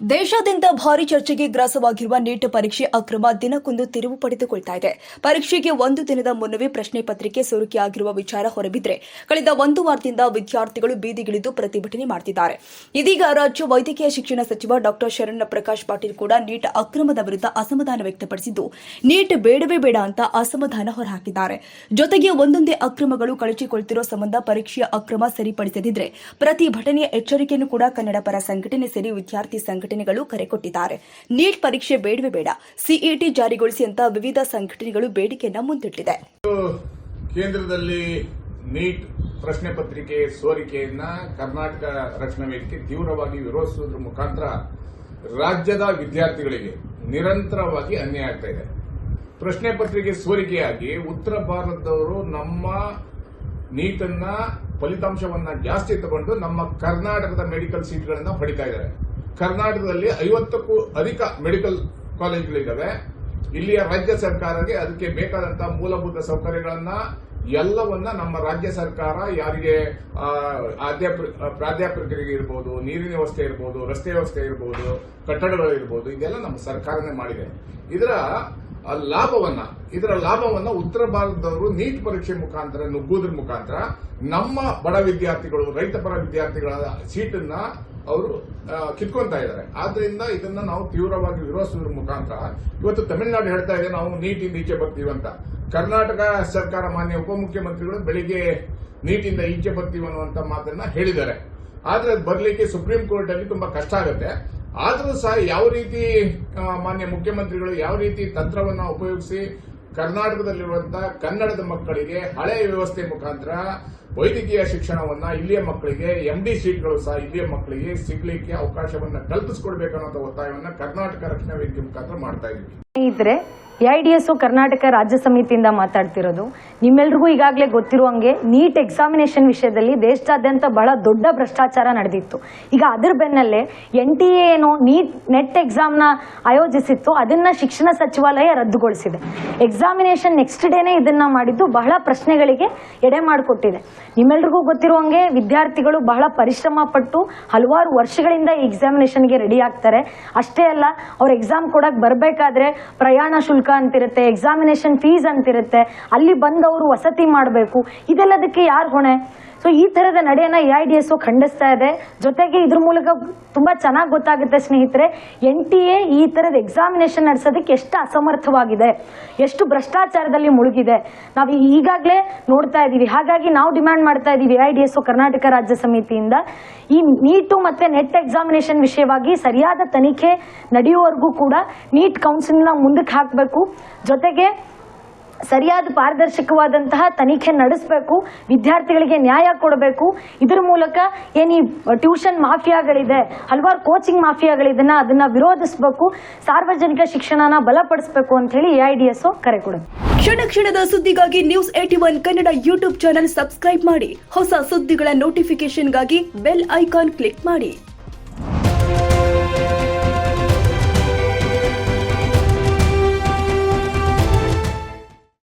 ದೇಶಾದ್ಯಂತ ಭಾರಿ ಚರ್ಚೆಗೆ ಗ್ರಾಸವಾಗಿರುವ ನೀಟ್ ಪರೀಕ್ಷೆ ಅಕ್ರಮ ದಿನಕ್ಕೊಂದು ತಿರುವು ಪಡೆದುಕೊಳ್ತಾ ಇದೆ. ಪರೀಕ್ಷೆಗೆ ಒಂದು ದಿನದ ಮುನ್ನವೇ ಪ್ರಶ್ನೆ ಪತ್ರಿಕೆ ಸೋರಿಕೆಯಾಗಿರುವ ವಿಚಾರ ಹೊರಬಿದ್ರೆ ಕಳೆದ ಒಂದು ವಾರದಿಂದ ವಿದ್ಯಾರ್ಥಿಗಳು ಬೀದಿಗಿಳಿದು ಪ್ರತಿಭಟನೆ ಮಾಡುತ್ತಿದ್ದಾರೆ ಇದೀಗ ರಾಜ್ಯ ವೈದ್ಯಕೀಯ ಶಿಕ್ಷಣ ಸಚಿವ ಡಾಕ್ಟರ್ ಶರಣ್ ಪ್ರಕಾಶ್ ಪಾಟೀಲ್ ಕೂಡ ನೀಟ್ ಅಕ್ರಮದ ವಿರುದ್ಧ ಅಸಮಾಧಾನ ವ್ಯಕ್ತಪಡಿಸಿದ್ದು, ನೀಟ್ ಬೇಡವೇ ಬೇಡ ಅಂತ ಅಸಮಾಧಾನ ಹೊರಹಾಕಿದ್ದಾರೆ. ಜೊತೆಗೆ ಒಂದೊಂದೇ ಅಕ್ರಮಗಳು ಕಳಚಿಕೊಳ್ತಿರೋ ಸಂಬಂಧ ಪರೀಕ್ಷೆಯ ಅಕ್ರಮ ಸರಿಪಡಿಸದಿದ್ರೆ ಪ್ರತಿಭಟನೆಯ ಎಚ್ಚರಿಕೆಯನ್ನು ಕೂಡ ಕನ್ನಡ ಪರ ಸಂಘಟನೆ ಸೇರಿ ವಿದ್ಯಾರ್ಥಿ ಸಂಘಟನೆಗಳು ಕರೆ ಕೊಟ್ಟಿದ್ದಾರೆ. ನೀಟ್ ಪರೀಕ್ಷೆ ಬೇಡವೇ ಬೇಡ. ಸಿಇಟಿ ಜಾರಿಗೊಳಿಸಿ ಅಂತ ವಿವಿಧ ಸಂಘಟನೆಗಳು ಬೇಡಿಕೆಯನ್ನ ಮುಂದಿಟ್ಟಿದೆ. ಕೇಂದ್ರದಲ್ಲಿ ನೀಟ್ ಪ್ರಶ್ನೆ ಪತ್ರಿಕೆ ಸೋರಿಕೆಯನ್ನ ಕರ್ನಾಟಕ ರಕ್ಷಣಾ ವೇದಿಕೆ ತೀವ್ರವಾಗಿ ವಿರೋಧಿಸುವುದರ ಮುಖಾಂತರ ರಾಜ್ಯದ ವಿದ್ಯಾರ್ಥಿಗಳಿಗೆ ನಿರಂತರವಾಗಿ ಅನ್ಯಾಯ ಆಗ್ತಾ ಇದೆ. ಪ್ರಶ್ನೆ ಪತ್ರಿಕೆ ಸೋರಿಕೆಯಾಗಿ ಉತ್ತರ ಭಾರತದವರು ನಮ್ಮ ನೀಟನ್ನ ಫಲಿತಾಂಶವನ್ನ ಜಾಸ್ತಿ ತಗೊಂಡು ನಮ್ಮ ಕರ್ನಾಟಕದ ಮೆಡಿಕಲ್ ಸೀಟ್ಗಳನ್ನ ಪಡಿತಾ ಇದ್ದಾರೆ. ಕರ್ನಾಟಕದಲ್ಲಿ ಐವತ್ತಕ್ಕೂ ಅಧಿಕ ಮೆಡಿಕಲ್ ಕಾಲೇಜುಗಳಿದ್ದಾವೆ. ಇಲ್ಲಿಯ ರಾಜ್ಯ ಸರ್ಕಾರಕ್ಕೆ ಅದಕ್ಕೆ ಬೇಕಾದಂತಹ ಮೂಲಭೂತ ಸೌಕರ್ಯಗಳನ್ನ, ಎಲ್ಲವನ್ನ ನಮ್ಮ ರಾಜ್ಯ ಸರ್ಕಾರ ಯಾರಿಗೆ ಪ್ರಾಧ್ಯಾಪಕರಿಗೆ ಇರ್ಬೋದು, ನೀರಿನ ವ್ಯವಸ್ಥೆ ಇರ್ಬೋದು, ರಸ್ತೆ ವ್ಯವಸ್ಥೆ ಇರ್ಬೋದು, ಕಟ್ಟಡಗಳು ಇರ್ಬೋದು, ಇದೆಲ್ಲ ನಮ್ಮ ಸರ್ಕಾರನೇ ಮಾಡಿದೆ. ಇದರ ಲಾಭವನ್ನ ಇದರ ಲಾಭವನ್ನ ಉತ್ತರ ಭಾರತದವರು ನೀಟ್ ಪರೀಕ್ಷೆ ಮುಖಾಂತರ, ನುಗ್ಗುವುದ್ರ ಮುಖಾಂತರ ನಮ್ಮ ಬಡ ವಿದ್ಯಾರ್ಥಿಗಳು, ರೈತ ಪರ ವಿದ್ಯಾರ್ಥಿಗಳ ಸೀಟನ್ನ ಅವರು ಕಿತ್ಕೊಂತ ಇದ್ದಾರೆ. ಆದ್ರಿಂದ ಇದನ್ನ ನಾವು ತೀವ್ರವಾಗಿ ವಿರೋಧಿಸುವುದರ ಮುಖಾಂತರ ಇವತ್ತು ತಮಿಳುನಾಡು ಹೇಳ್ತಾ ಇದೆ, ನಾವು ನೀಟ್ ಈಚೆ ಬರ್ತೀವಿ ಅಂತ. ಕರ್ನಾಟಕ ಸರ್ಕಾರ ಮಾನ್ಯ ಉಪಮುಖ್ಯಮಂತ್ರಿಗಳು ಬೆಳಿಗ್ಗೆ ನೀಟಿಂದ ಈಚೆ ಬರ್ತೀವಿ ಅನ್ನುವಂತ ಮಾತನ್ನ ಹೇಳಿದ್ದಾರೆ. ಆದ್ರೆ ಅದು ಬರ್ಲಿಕ್ಕೆ ಸುಪ್ರೀಂ ಕೋರ್ಟ್ ಅಲ್ಲಿ ತುಂಬಾ ಕಷ್ಟ ಆಗುತ್ತೆ. ಆದರೂ ಸಹ ಯಾವ ರೀತಿ ಮಾನ್ಯ ಮುಖ್ಯಮಂತ್ರಿಗಳು ಯಾವ ರೀತಿ ತಂತ್ರವನ್ನ ಉಪಯೋಗಿಸಿ ಕರ್ನಾಟಕದಲ್ಲಿರುವಂತಹ ಕನ್ನಡದ ಮಕ್ಕಳಿಗೆ ಹಳೆಯ ವ್ಯವಸ್ಥೆ ಮುಖಾಂತರ ವೈದ್ಯಕೀಯ ಶಿಕ್ಷಣವನ್ನ ಇಲ್ಲಿಯ ಮಕ್ಕಳಿಗೆ ಎಂಡಿ ಸೀಟ್ಗಳು ಸಹ ಇಲ್ಲಿಯ ಮಕ್ಕಳಿಗೆ ಸಿಗ್ಲಿಕ್ಕೆ ಅವಕಾಶವನ್ನ ಕಲ್ಪಿಸಿಕೊಡ್ಬೇಕನ್ನೋ ಒತ್ತಾಯವನ್ನ ಕರ್ನಾಟಕ ರಕ್ಷಣಾ ವೇದಿಕೆ ಮುಖಾಂತರ ಮಾಡ್ತಾ ಇದ್ದೀವಿ. ಸ್ನೇಹಿತರೆ ಎಐಡಿಎಸ್ ಕರ್ನಾಟಕ ರಾಜ್ಯ ಸಮಿತಿಯಿಂದ ಮಾತಾಡ್ತಿರೋದು. ನಿಮ್ಮೆಲ್ರಿಗೂ ಈಗಾಗಲೇ ಗೊತ್ತಿರುವಂಗೆ ನೀಟ್ ಎಕ್ಸಾಮಿನೇಷನ್ ವಿಷಯದಲ್ಲಿ ದೇಶದಾದ್ಯಂತ ಬಹಳ ದೊಡ್ಡ ಭ್ರಷ್ಟಾಚಾರ ನಡೆದಿತ್ತು. ಈಗ ಅದರ ಬೆನ್ನಲ್ಲೇ ಎನ್ ಟಿ ಎ ಏನು ನೀಟ್ ನೆಟ್ ಎಕ್ಸಾಮ್ನ ಆಯೋಜಿಸಿತ್ತು. ಅದನ್ನ ಶಿಕ್ಷಣ ಸಚಿವಾಲಯ ರದ್ದುಗೊಳಿಸಿದೆ. ಎಕ್ಸಾಮಿನೇಷನ್ ನೆಕ್ಸ್ಟ್ ಡೇನೇ ಇದನ್ನ ಮಾಡಿದ್ದು ಬಹಳ ಪ್ರಶ್ನೆಗಳಿಗೆ ಎಡೆ ಮಾಡಿಕೊಟ್ಟಿದೆ. ನಿಮ್ಮೆಲ್ರಿಗೂ ಗೊತ್ತಿರುವಂಗೆ ವಿದ್ಯಾರ್ಥಿಗಳು ಬಹಳ ಪರಿಶ್ರಮ ಪಟ್ಟು ಹಲವಾರು ವರ್ಷಗಳಿಂದ ಈ ಎಕ್ಸಾಮಿನೇಷನ್ಗೆ ರೆಡಿ ಆಗ್ತಾರೆ. ಅಷ್ಟೇ ಅಲ್ಲ, ಅವ್ರ ಎಕ್ಸಾಮ್ ಕೊಡಕ್ ಬರಬೇಕಾದ್ರೆ ಪ್ರಯಾಣ ಶುಲ್ಕ ಅಂತಿರುತ್ತೆ ಎಕ್ಸಾಮಿನೇಷನ್ ಫೀಸ್ ಅಂತಿರುತ್ತೆ ಅಲ್ಲಿ ಬಂದವರು ವಸತಿ ಮಾಡಬೇಕು ಇದೆಲ್ಲದಕ್ಕೆ ಯಾರು ಹೊಣೆ? ಸೊ ಈ ತರದ ನಡೆಯನ್ನ ಎ ಐ ಡಿ ಎಸ್ ಖಂಡಿಸ್ತಾ ಇದೆ. ಜೊತೆಗೆ ಇದ್ರ ಮೂಲಕ ತುಂಬಾ ಚೆನ್ನಾಗಿ ಗೊತ್ತಾಗುತ್ತೆ ಸ್ನೇಹಿತರೆ ಎನ್ ಟಿ ಎ ಈ ತರದ ಎಕ್ಸಾಮಿನೇಷನ್ ನಡೆಸೋದಕ್ಕೆ ಎಷ್ಟು ಅಸಮರ್ಥವಾಗಿದೆ, ಎಷ್ಟು ಭ್ರಷ್ಟಾಚಾರದಲ್ಲಿ ಮುಳುಗಿದೆ. ನಾವು ಈಗಾಗಲೇ ನೋಡ್ತಾ ಇದ್ದೀವಿ ಹಾಗಾಗಿ ನಾವು ಡಿಮ್ಯಾಂಡ್ ಮಾಡ್ತಾ ಇದ್ದೀವಿ A I D S Karnataka ರಾಜ್ಯ ಸಮಿತಿಯಿಂದ. ಈ ನೀಟು ಮತ್ತೆ ನೆಟ್ ಎಕ್ಸಾಮಿನೇಷನ್ ವಿಷಯವಾಗಿ ಸರಿಯಾದ ತನಿಖೆ ನಡೆಯುವವರೆಗೂ ಕೂಡ ನೀಟ್ ಕೌನ್ಸಿಲ್ನ ಮುಂದಕ್ಕೆ ಹಾಕಬೇಕು. ಜೊತೆಗೆ ಸರಿಯಾದ ಪಾರದರ್ಶಕವಾದಂತಹ ತನಿಖೆ ನಡೆಸಬೇಕು, ವಿದ್ಯಾರ್ಥಿಗಳಿಗೆ ನ್ಯಾಯ ಕೊಡಬೇಕು. ಇದರ ಮೂಲಕ ಏನು ಟ್ಯೂಷನ್ ಮಾಫಿಯಾಗಳಿದೆ, ಹಲವಾರು ಕೋಚಿಂಗ್ ಮಾಫಿಯಾಗಳಿದನ್ನ ಅದನ್ನ ವಿರೋಧಿಸಬೇಕು, ಸಾರ್ವಜನಿಕ ಶಿಕ್ಷಣನ ಬಲಪಡಿಸಬೇಕು ಅಂತ ಹೇಳಿ ಎ ಡಿ ಎಸ್ ಕರೆ ಕೊಡುತ್ತೆ. ಕ್ಷಣ ಕ್ಷಣದ ಸುದ್ದಿಗಾಗಿ news eighty one Kannada YouTube channel subscribe ಮಾಡಿ. ಹೊಸ ಸುದ್ದಿಗಳ ನೋಟಿಫಿಕೇಶನ್ಗಾಗಿ ಬೆಲ್ ಐಕಾನ್ ಕ್ಲಿಕ್ ಮಾಡಿ.